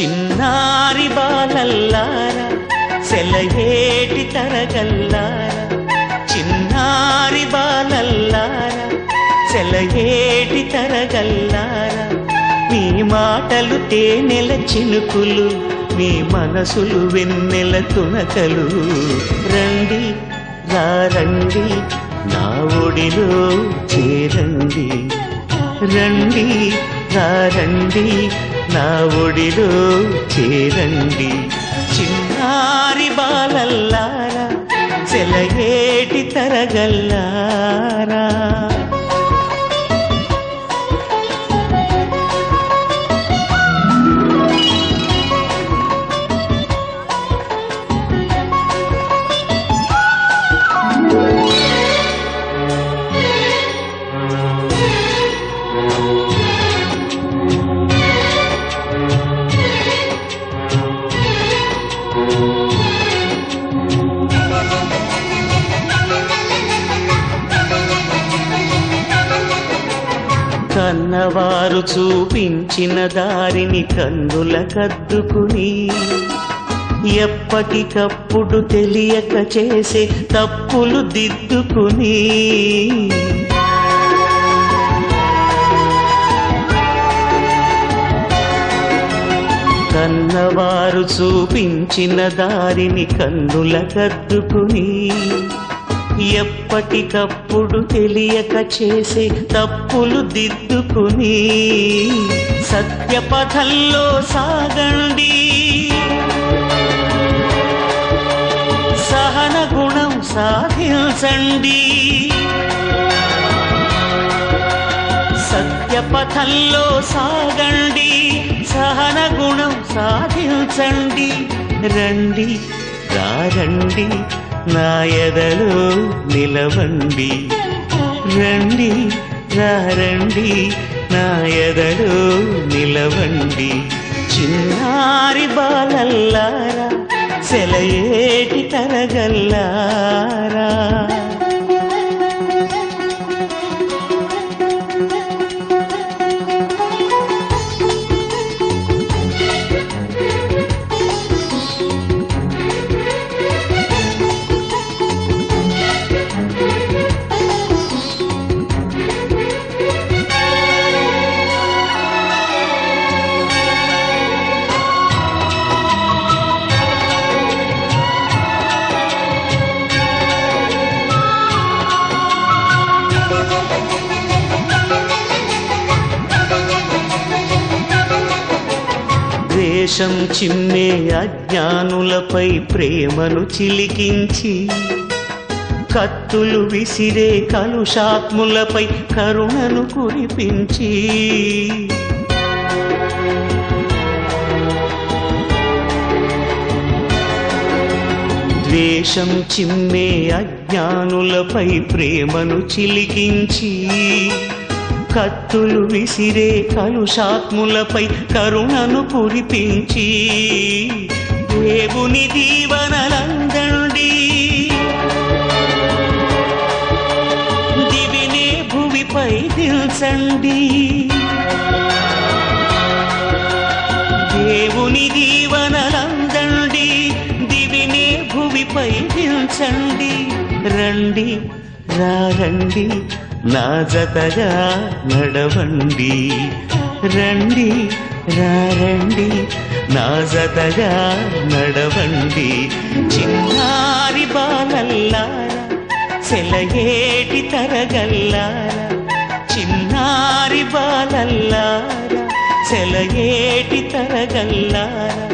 చిన్నారి బాలల్లారా సెలయేటి తరగల్లారా. చిన్నారి బాలల్లారా సెలయేటి తరగల్లారా. మీ మాటలు తేనెల చినుకులు మీ మనసులు వెన్నెల తునకలు. రండి రండి నా ఒడిలో చేరండి. రండి రండి నా ఒడిలో చేరండి. చిన్నారి బాలల్లారా సెలయేటి తరగల్లారా. వారు చూపించిన దారిని కన్నుల కద్దుకుని ఎప్పటికప్పుడు తెలియక చేసే తప్పులు దిద్దుకుని కన్నవారు చూపించిన దారిని కన్నుల కద్దుకుని ఎప్పటికప్పుడు తెలియక చేసే తప్పులు దిద్దుకుని సత్యపథంలో సాగండి. సహన గుణం సాధించండి. సత్యపథంలో సాగండి. సహన గుణం సాధించండి. రండి రండి నా ఎదలో నిలవండి. రండి రండి నా ఎదలో నిలవండి. చిన్నారి బాలల్లారా సెలయేటి తరగల్లారా ద్వేషం చిమ్మే అజ్ఞానులపై ప్రేమను చిలికించి కత్తులు విసిరే కలుషాత్ములపై కరుణను కురిపించి ద్వేషం చిమ్మే అజ్ఞానులపై ప్రేమను చిలికించి కత్తులు విసిరే కలుషాత్ములపై కరుణను కురిపించి దేవుని దీవనలందండి దివినే భువిపై దిల్చండి దేవుని దీవనలందండి దివినే భువిపై దిల్చండి రండి. రండి నా జతగా నడవండి. రండి రండి నా జతగా నడవండి. చిన్నారి బాలల్లారా సెలయేటి తరగల్లారా. చిన్నారి బాలల్లారా సెలయేటి తరగల్లారా.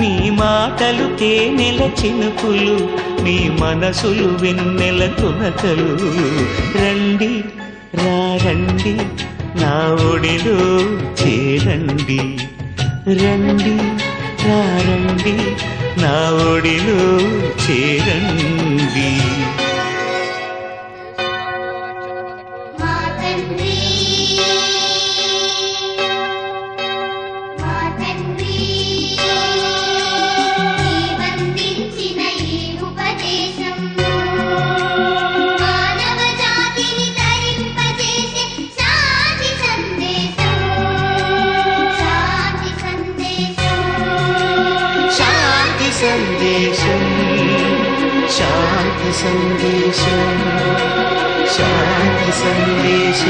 నీ మాటలుకే నెల చినుకులు మీ మనసులు వెన్నెల తునకలు. రండి రండి నా ఒడిలో చేరండి. రండి రండి నా ఒడిలో చేరండి. మా తండ్రి सन्देश शान्त सन्देशः शान्त सन्देश